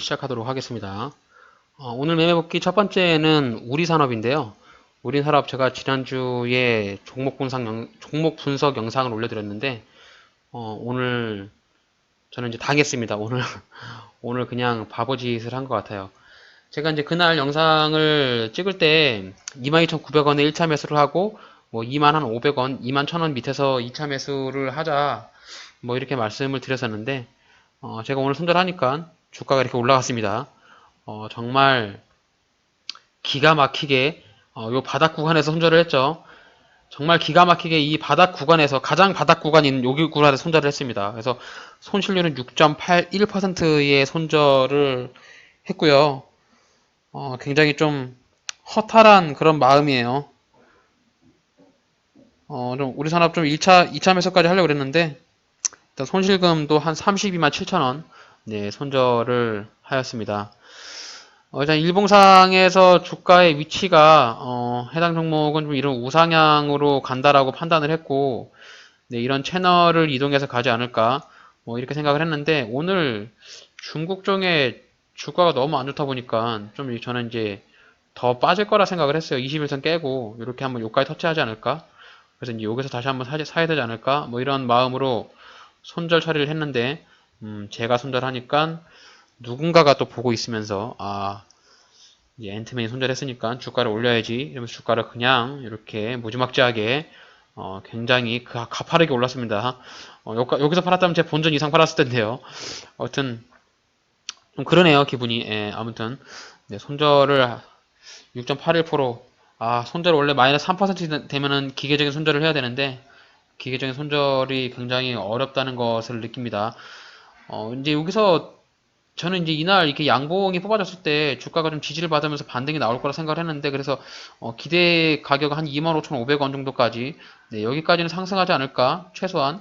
시작하도록 하겠습니다. 어, 오늘 매매 복귀 첫 번째는 우리산업인데요. 우리산업 제가 지난주에 종목 분석, 영, 종목 분석 영상을 올려드렸는데 어, 오늘 저는 이제 당했습니다. 오늘 오늘 그냥 바보짓을 한 것 같아요. 제가 이제 그날 영상을 찍을 때 22,900원에 1차 매수를 하고 뭐 21,500원, 21,000원 밑에서 2차 매수를 하자 뭐 이렇게 말씀을 드렸었는데 어, 제가 오늘 손절하니까 주가가 이렇게 올라갔습니다. 어, 정말 기가 막히게 어, 요 바닥 구간에서 손절을 했죠. 정말 기가 막히게 이 바닥 구간에서 가장 바닥 구간인 여기 구간에서 손절을 했습니다. 그래서 손실률은 6.81%의 손절을 했고요. 어, 굉장히 좀 허탈한 그런 마음이에요. 어, 좀 우리 산업 좀 1차, 2차 매수까지 하려고 그랬는데 일단 손실금도 한 32만 7천 원 네, 손절을 하였습니다. 어, 일단 일봉상에서 주가의 위치가 어, 해당 종목은 좀 이런 우상향으로 간다라고 판단을 했고 네, 이런 채널을 이동해서 가지 않을까 뭐 이렇게 생각을 했는데 오늘 중국종의 주가가 너무 안 좋다 보니까 좀 저는 이제 더 빠질 거라 생각을 했어요. 21선 깨고 이렇게 한번 여기까지 터치하지 않을까? 그래서 이제 여기서 다시 한번 사, 사야 되지 않을까? 뭐 이런 마음으로 손절 처리를 했는데 음, 제가 손절하니까 누군가가 또 보고 있으면서 아 이제 앤트맨이 손절했으니까 주가를 올려야지 이러면서 주가를 그냥 이렇게 무지막지하게 어, 굉장히 그 가파르게 올랐습니다. 어, 여기, 서 팔았다면 제 본전 이상 팔았을 텐데요. 아무튼 좀 그러네요 기분이. 예, 아무튼 네, 손절을 6.81%아 손절 원래 마이너스 3% 되면은 기계적인 손절을 해야 되는데 기계적인 손절이 굉장히 어렵다는 것을 느낍니다. 어, 이제 여기서 저는 이제 이날 이렇게 양봉이 뽑아졌을 때 주가가 좀 지지를 받으면서 반등이 나올 거라 생각을 했는데 그래서 어, 기대 가격 한 25,500원 정도까지. 네, 여기까지는 상승하지 않을까 최소한.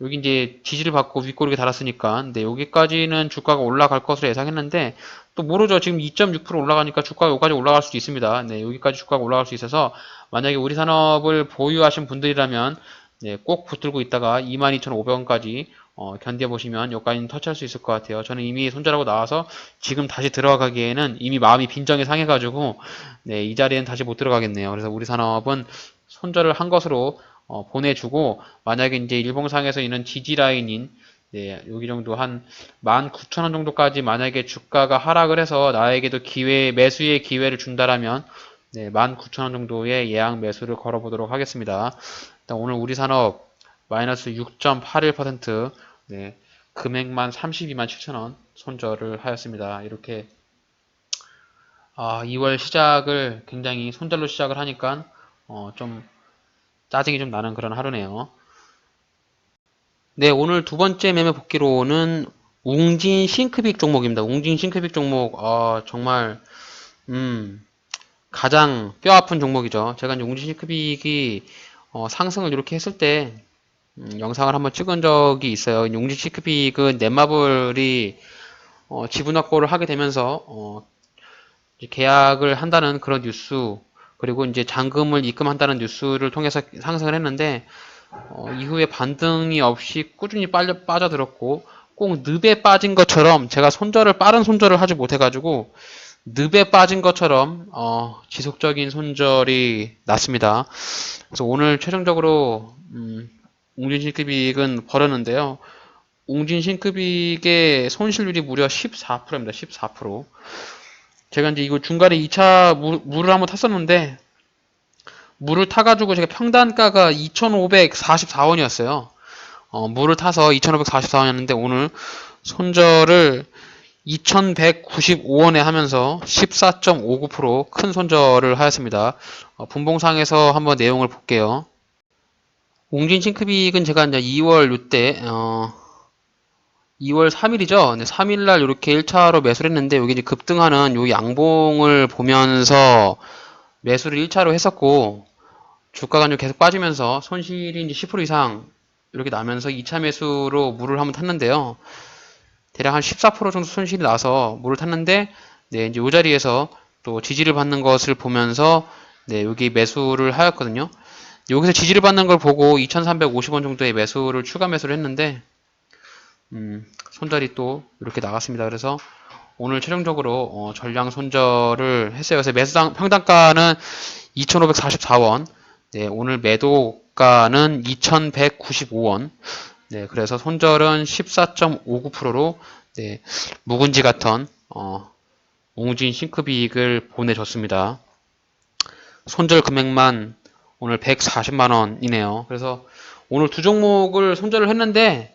여기 이제 지지를 받고 윗꼬리게 달았으니까. 네, 여기까지는 주가가 올라갈 것으로 예상했는데 또 모르죠. 지금 2.6% 올라가니까 주가가 여기까지 올라갈 수도 있습니다. 네, 여기까지 주가가 올라갈 수 있어서 만약에 우리 산업을 보유하신 분들이라면 네, 꼭 붙들고 있다가 22,500원까지 어, 견뎌보시면 여기까지는 터치할 수 있을 것 같아요. 저는 이미 손절하고 나와서 지금 다시 들어가기에는 이미 마음이 빈정이 상해가지고 네, 이 자리에는 다시 못 들어가겠네요. 그래서 우리 산업은 손절을 한 것으로 어, 보내주고 만약에 이제 일봉상에서 있는 지지 라인인 네, 여기 정도 한 19,000원 정도까지 만약에 주가가 하락을 해서 나에게도 기회, 매수의 기회를 준다라면 네, 19,000원 정도의 예약 매수를 걸어보도록 하겠습니다. 일단 오늘 우리 산업 마이너스 6.81% 네, 금액만 32만 7천원 손절을 하였습니다. 이렇게 아, 2월 시작을 굉장히 손절로 시작을 하니까 어, 좀 짜증이 좀 나는 그런 하루네요. 네, 오늘 두 번째 매매 복귀로는 웅진 싱크빅 종목입니다. 웅진 싱크빅 종목 어, 정말 음, 가장 뼈 아픈 종목이죠. 제가 이제 웅진 싱크빅이 어, 상승을 이렇게 했을 때 음, 영상을 한번 찍은 적이 있어요. 용지 시크픽은 넷마블이 어, 지분 확보를 하게 되면서 어, 계약을 한다는 그런 뉴스 그리고 이제 잔금을 입금한다는 뉴스를 통해서 상승을 했는데 어, 이후에 반등이 없이 꾸준히 빨려 빠져들었고 꼭 늪에 빠진 것처럼 제가 손절을 빠른 손절을 하지 못해가지고 늪에 빠진 것처럼 어, 지속적인 손절이 났습니다. 그래서 오늘 최종적으로 음, 웅진 싱크빅은 버렸는데요. 웅진 싱크빅의 손실률이 무려 14%입니다. 14%. 제가 이제 이거 중간에 2차 물, 물을 한번 탔었는데 물을 타가지고 제가 평단가가 2,544원이었어요. 어, 물을 타서 2,544원이었는데 오늘 손절을 2,195원에 하면서 14.59%큰 손절을 하였습니다. 어, 분봉상에서 한번 내용을 볼게요. 웅진 싱크빅은 제가 이제 2월 요때 어 2월 3일이죠. 3일 날 이렇게 1차로 매수를 했는데 여기 이제 급등하는 요 양봉을 보면서 매수를 1차로 했었고 주가가 좀 계속 빠지면서 손실이 이제 10% 이상 이렇게 나면서 2차 매수로 물을 한번 탔는데요. 대략 한 14% 정도 손실이 나서 물을 탔는데 네, 이제 이 자리에서 또 지지를 받는 것을 보면서 네, 여기 매수를 하였거든요. 여기서 지지를 받는 걸 보고 2,350원 정도의 매수를 추가 매수를 했는데 음, 손절이 또 이렇게 나갔습니다. 그래서 오늘 최종적으로 어, 전량 손절을 했어요. 그래서 매수당 평단가는 2,544원. 네, 오늘 매도가는 2,195원. 네, 그래서 손절은 14.59%로 네, 묵은지 같은 어, 옹진 싱크비익을 보내줬습니다. 손절 금액만 오늘 140만 원이네요. 그래서 오늘 두 종목을 손절을 했는데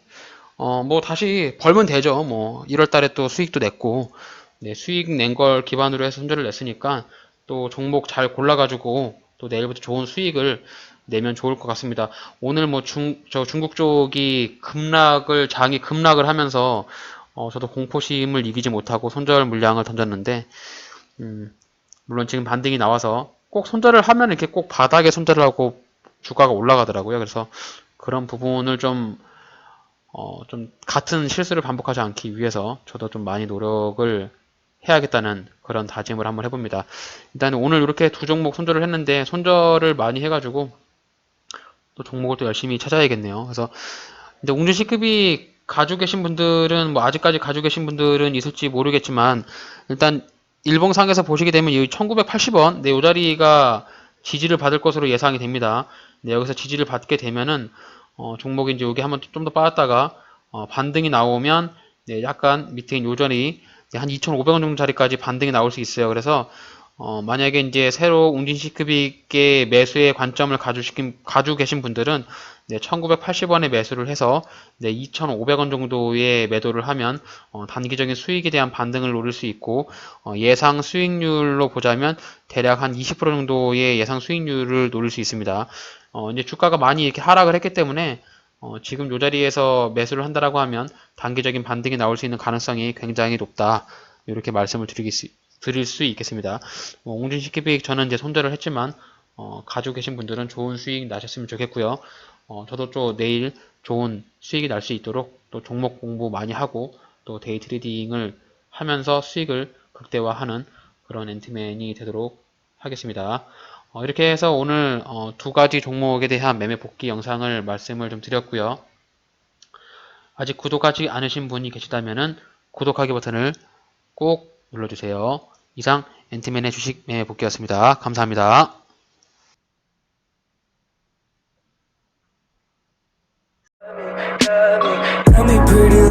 어, 뭐 다시 벌면 되죠. 뭐 1월 달에 또 수익도 냈고 네, 수익 낸 걸 기반으로 해서 손절을 냈으니까 또 종목 잘 골라 가지고 또 내일부터 좋은 수익을 내면 좋을 것 같습니다. 오늘 뭐 중, 저 중국 쪽이 급락을, 장이 급락을 하면서 어, 저도 공포심을 이기지 못하고 손절 물량을 던졌는데, 음, 물론 지금 반등이 나와서 꼭 손절을 하면 이렇게 꼭 바닥에 손절을 하고 주가가 올라가더라고요. 그래서 그런 부분을 좀, 어, 좀 같은 실수를 반복하지 않기 위해서 저도 좀 많이 노력을 해야겠다는 그런 다짐을 한번 해봅니다. 일단 오늘 이렇게 두 종목 손절을 했는데 손절을 많이 해가지고 또 종목을 또 열심히 찾아야겠네요. 그래서 이제 웅진 C급이 가지고 계신 분들은 뭐 아직까지 가지고 계신 분들은 있을지 모르겠지만 일단 일봉상에서 보시게 되면 이 1980원 네, 이 자리가 지지를 받을 것으로 예상이 됩니다. 네, 여기서 지지를 받게 되면은 어, 종목이 이제 여기 한번 좀 더 빠졌다가 어, 반등이 나오면 네, 약간 밑에 요 자리 네, 한 2,500원 정도 자리까지 반등이 나올 수 있어요. 그래서 어, 만약에 이제 새로 웅진시크빅의 매수의 관점을 가지고, 가지고 계신 분들은 네, 1980원에 매수를 해서 네, 2,500원 정도의 매도를 하면 어, 단기적인 수익에 대한 반등을 노릴 수 있고 어, 예상 수익률로 보자면 대략 한 20% 정도의 예상 수익률을 노릴 수 있습니다. 어, 이제 주가가 많이 이렇게 하락을 했기 때문에 어, 지금 이 자리에서 매수를 한다라고 하면 단기적인 반등이 나올 수 있는 가능성이 굉장히 높다. 이렇게 말씀을 드리기, 드릴 수 있겠습니다. 뭐, 웅진시키빅 저는 이제 손절을 했지만 어, 가지고 계신 분들은 좋은 수익 나셨으면 좋겠고요. 어, 저도 또 내일 좋은 수익이 날 수 있도록 또 종목 공부 많이 하고 또 데이 트레이딩을 하면서 수익을 극대화하는 그런 앤티맨이 되도록 하겠습니다. 어, 이렇게 해서 오늘 어, 두 가지 종목에 대한 매매 복귀 영상을 말씀을 좀 드렸고요. 아직 구독하지 않으신 분이 계시다면 구독하기 버튼을 꼭 눌러주세요. 이상 앤티맨의 주식 매매 복귀였습니다. 감사합니다.